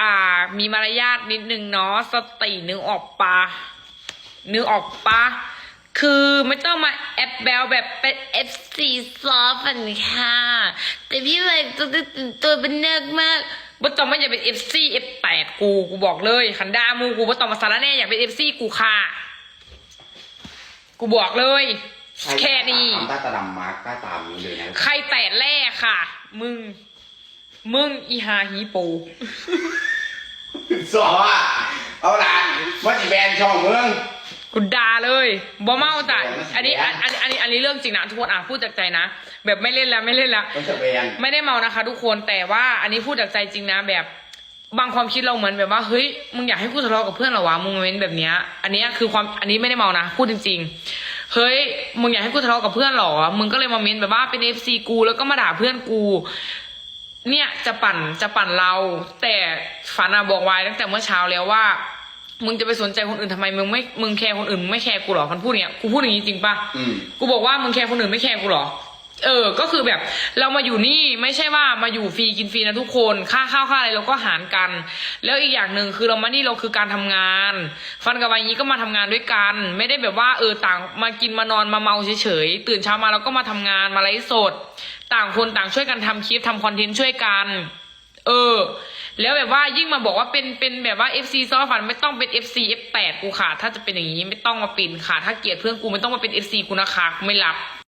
อ่า มีมารยาทนิดนึงเนาะสตินึกออกปะนึกออกปะคือไม่ต้องมาแอบแบลแบบเป็น FC ซอฟต์นค่ะ แต่พี่ใหม่ตัวตัวเป็นเนิกมากบ่ต้องมาอยากเป็น FC F8 กูกูบอกเลยขันดามูกูบ่ต้องมาสารแน่อยากเป็น FC กูค่ะ กูบอกเลย แค่นี้ ทำตาตาดำมาร์กตาตามนี้เลยนะ ใครแตะแรกค่ะ มึง มึงอีฮาฮีปูสอเอาละว่าจะแบนช่องเมือง กูด่าเลยบ่เมาจ้ะโอ้ยมันอันนี้เสียอันอันอันนี้อันนี้เรื่องจริงนะทุกคนอะพูดจากใจนะ แบบไม่เล่นแล้วไม่เล่นแล้ว ต้องจะแบนไม่ได้เมานะคะ ทุกคนแต่ว่าอันนี้พูดจากใจจริงนะแบบ บางความคิดเราเหมือนแบบว่าเฮ้ยมึงอยากให้กูทะเลาะกับเพื่อนเหรอวะมึงเม้นแบบเนี้ยอันเนี้ยคือความอันนี้ไม่ได้เมานะพูดจริง ๆ เฮ้ยมึงอยากให้กูทะเลาะกับเพื่อนเหรอมึงก็เลยมาเม้นแบบว่าเป็นเอฟซีกูแล้วก็มาด่าเพื่อนกู เนี่ยจะปั่นจะปั่นเรา แต่ฝันอะบอกไว้ตั้งแต่เมื่อเช้าแล้วว่า มึงจะไปสนใจคนอื่นทำไมมึงไม่มึงแคร์คนอื่นมึงไม่แคร์กูเหรอมันพูดอย่างเนี้ยกูพูดอย่างนี้จริงปะอืมกูบอกว่ามึงแคร์คนอื่นไม่แคร์กูเหรอ เออ ก็คือแบบเรามาอยู่นี่ไม่ใช่ว่ามาอยู่ฟรีกินฟรีนะทุกคนค่าข้าวค่าอะไรเราก็หารกัน แล้วอีกอย่างหนึ่งคือเรามานี่เราคือการทำงาน ฟันกับวายีก็มาทำงานด้วยกัน ไม่ได้แบบว่าเออต่างมากินมานอนมาเมาเฉยๆตื่นเช้ามาเราก็มาทำงานมาไลฟ์สด ต่างคนต่างช่วยกันทำคลิปทำคอนเทนต์ช่วยกันเออ แล้วแบบว่ายิ่งมาบอกว่าเป็นเป็นแบบว่า FC ซอฟันไม่ต้องเป็น FC F8 กูค่ะ ถ้าจะเป็นอย่างนี้ไม่ต้องมาปิ่นค่ะ ถ้าเกลียดเพื่อนกูไม่ต้องมาเป็น FC กูนะคะไม่รับ